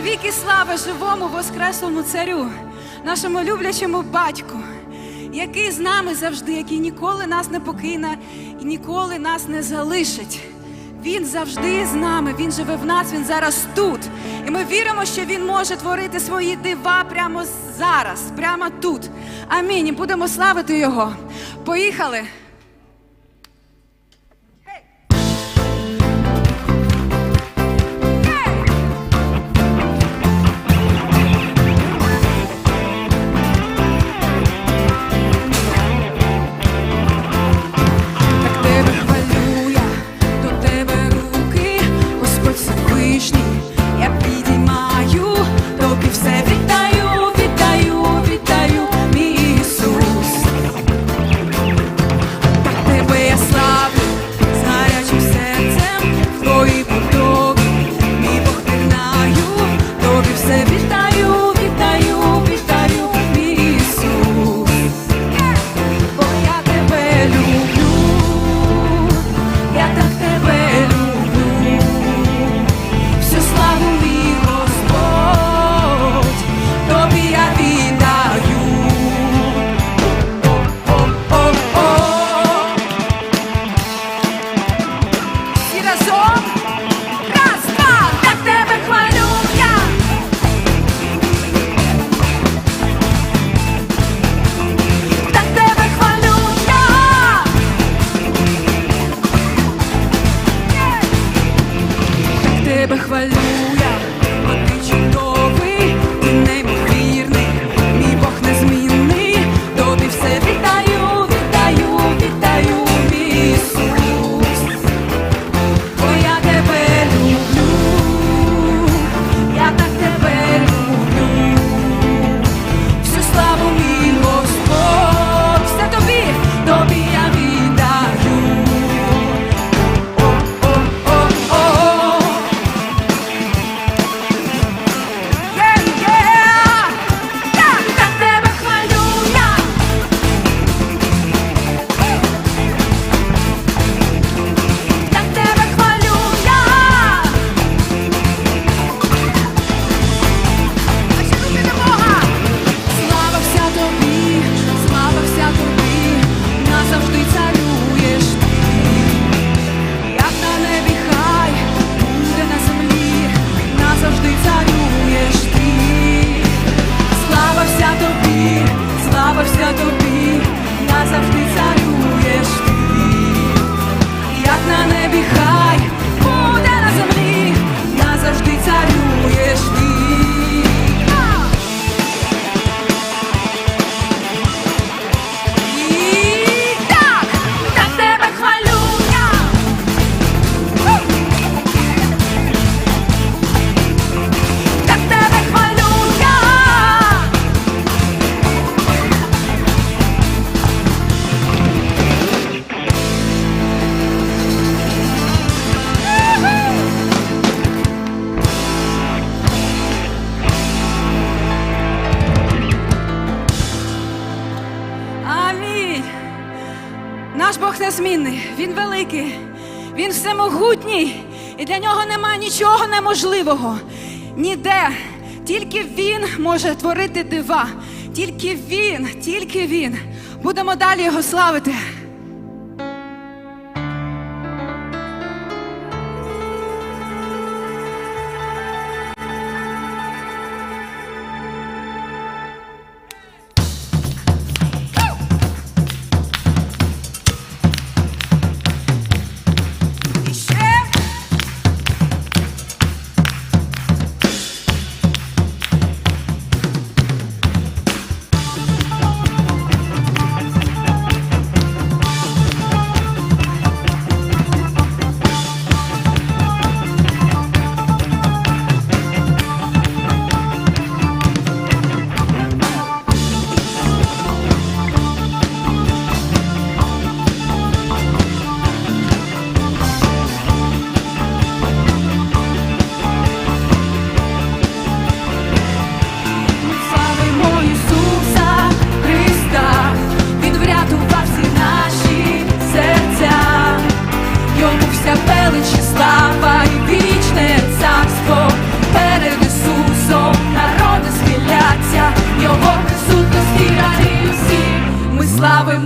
Навіки слава живому воскреслому царю, нашому люблячому батьку, який з нами завжди, який ніколи нас не покине і ніколи нас не залишить. Він завжди з нами, він живе в нас, він зараз тут. І ми віримо, що він може творити свої дива прямо зараз, прямо тут. Амінь. І будемо славити його. Поїхали! Слава вся тобі, назавжди царюєш ти. Як на небі хай великий, Він всемогутній, і для нього немає нічого неможливого. Ніде. Тільки Він може творити дива. Тільки Він, тільки Він. Будемо далі його славити.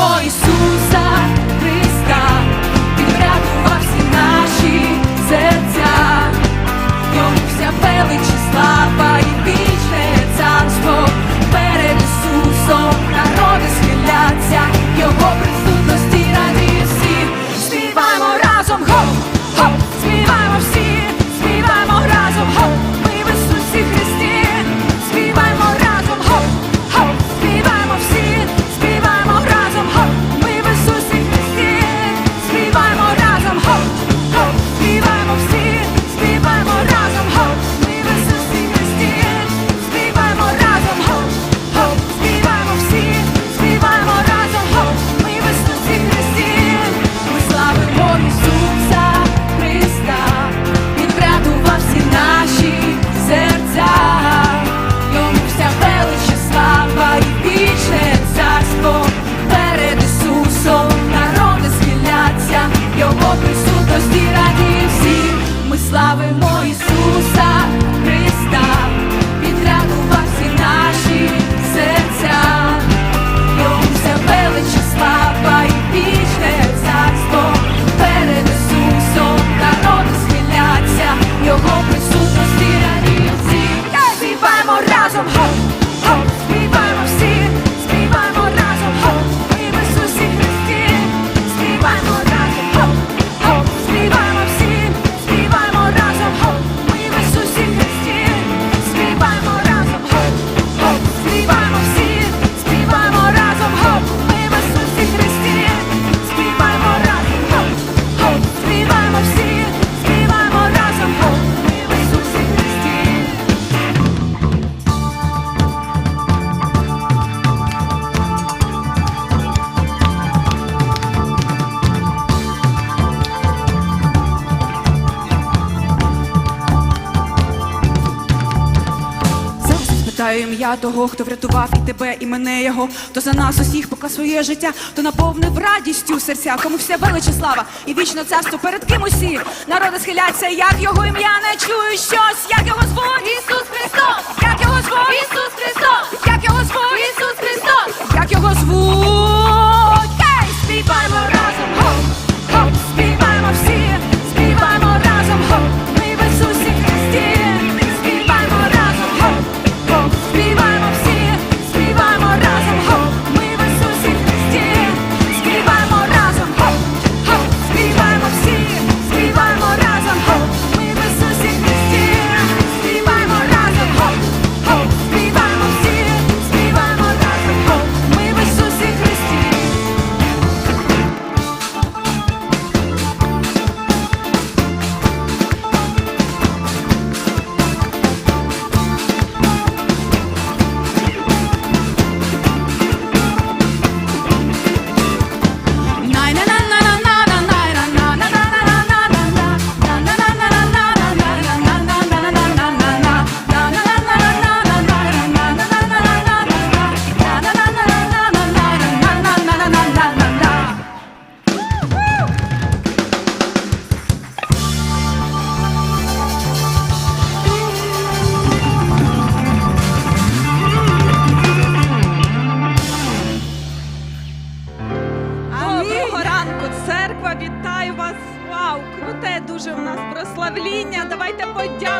Põe Читаю ім'я того, хто врятував і тебе, і мене його, хто за нас усіх поклав своє життя, хто наповнив радістю серця, кому все велича слава і вічно царство перед ким усі. Народи схиляться, як його ім'я не чую щось, як його звуть? Ісус Христос, як його звуть? Ісус Христос, як його звуть? Ісус Христос, як його звуть.